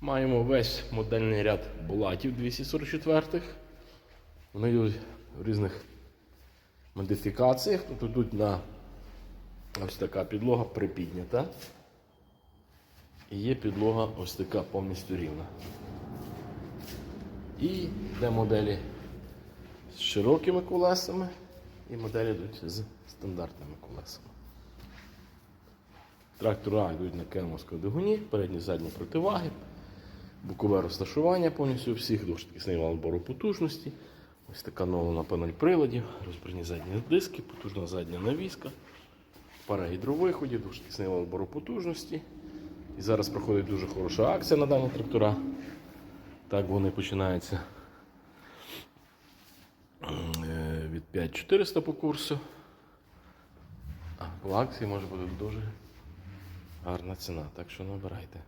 Маємо весь модельний ряд булатів 244 Вони йдуть в різних модифікаціях. Тут йдуть на ось така підлога припіднята. І є підлога ось така повністю рівна. І йде моделі з широкими колесами і моделі йдуть з стандартними колесами. Трактора йдуть на кермовському двигуні, передні задні противаги, бокове розташування повністю всіх, двошкісний вал бору потужності. Ось така нова панель приладів, розбірні задні диски, потужна задня навіска, пара гідровиходів, двошкісний вал бору потужності. І зараз проходить дуже хороша акція на дані трактора. Так вони починаються е, від 5400 по курсу. А по акції може бути дуже гарна ціна, так що набирайте.